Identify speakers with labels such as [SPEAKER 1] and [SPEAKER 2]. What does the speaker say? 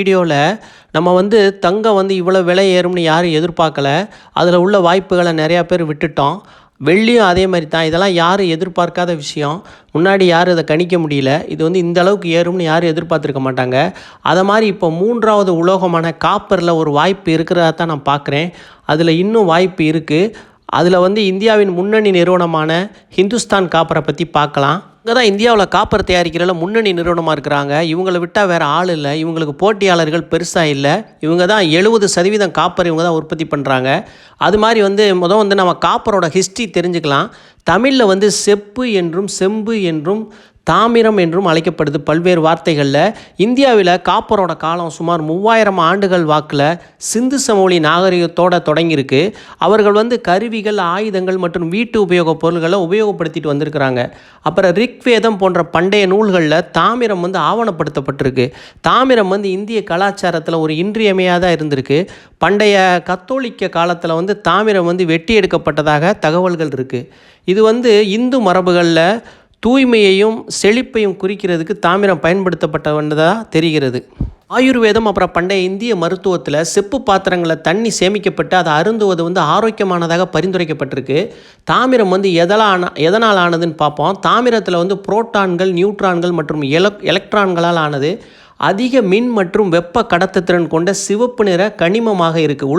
[SPEAKER 1] வீடியோவில் நம்ம வந்து தங்கம் வந்து இவ்வளோ விலை ஏறும்னு யாரும் எதிர்பார்க்கல. அதில் உள்ள வாய்ப்புகளை நிறையா பேர் விட்டுட்டோம். வெள்ளியும் அதே மாதிரி தான். இதெல்லாம் யாரும் எதிர்பார்க்காத விஷயம். முன்னாடி யாரும் இதை கணிக்க முடியல. இது வந்து இந்த அளவுக்கு ஏறும்னு யாரும் எதிர்பார்த்துருக்க மாட்டாங்க. அதை மாதிரி இப்போ மூன்றாவது உலோகமான காப்பரில் ஒரு வாய்ப்பு இருக்கிறதா தான் நான் பார்க்குறேன். அதில் இன்னும் வாய்ப்பு இருக்குது அதில் வந்து இந்தியாவின் முன்னணி நிறுவனமான ஹிந்துஸ்தான் காப்பரை பற்றி பார்க்கலாம். இங்கே தான் இந்தியாவில் காப்பர் தயாரிக்கிறதுல முன்னணி நிறுவனமாக இருக்கிறாங்க. இவங்களை விட்டால் வேறு ஆள் இல்லை. இவங்களுக்கு போட்டியாளர்கள் பெருசாக இல்லை. இவங்க தான் எழுபது சதவீதம் காப்பர் இவங்க தான் உற்பத்தி பண்ணுறாங்க அது மாதிரி வந்து மொதல் வந்து நம்ம காப்பரோட ஹிஸ்ட்ரி தெரிஞ்சுக்கலாம். தமிழில் வந்து செப்பு என்றும் செம்பு என்றும் தாமிரம் என்றும் அழைக்கப்படுது. பல்வேறு வார்த்தைகளில் இந்தியாவில் காப்பரோட காலம் சுமார் மூவாயிரம் ஆண்டுகள் வாக்கில் சிந்து சமவெளி நாகரிகத்தோட தொடங்கியிருக்கு. அவர்கள் வந்து கருவிகள் ஆயுதங்கள் மற்றும் வீட்டு உபயோகப் பொருள்களை உபயோகப்படுத்திட்டு வந்திருக்கிறாங்க. அப்புறம் ரிக்வேதம் போன்ற பண்டைய நூல்களில் தாமிரம் வந்து ஆவணப்படுத்தப்பட்டிருக்கு. தாமிரம் வந்து இந்திய கலாச்சாரத்தில் ஒரு இன்றியமையாத இருந்திருக்கு. பண்டைய கத்தோலிக்க காலத்தில் வந்து தாமிரம் வந்து வெட்டி எடுக்கப்பட்டதாக தகவல்கள் இருக்குது இது வந்து இந்து மரபுகளில் தூய்மையையும் செழிப்பையும் குறிக்கிறதுக்கு தாமிரம் பயன்படுத்தப்பட்டவன்றதாக தெரிகிறது. ஆயுர்வேதம் அப்புறம் பண்டைய இந்திய மருத்துவத்தில் செப்பு பாத்திரங்களில் தண்ணி சேமிக்கப்பட்டு அதை அருந்துவது வந்து ஆரோக்கியமானதாக பரிந்துரைக்கப்பட்டிருக்கு. தாமிரம் வந்து எதலான எதனால் ஆனதுன்னு பார்ப்போம். தாமிரத்தில் வந்து புரோட்டான்கள் நியூட்ரான்கள் மற்றும் எலக் எலக்ட்ரான்களால் ஆனது அதிக மின் மற்றும் வெப்ப கடத்துத்திறன் கொண்ட சிவப்பு நிற கனிமமாக இருக்குது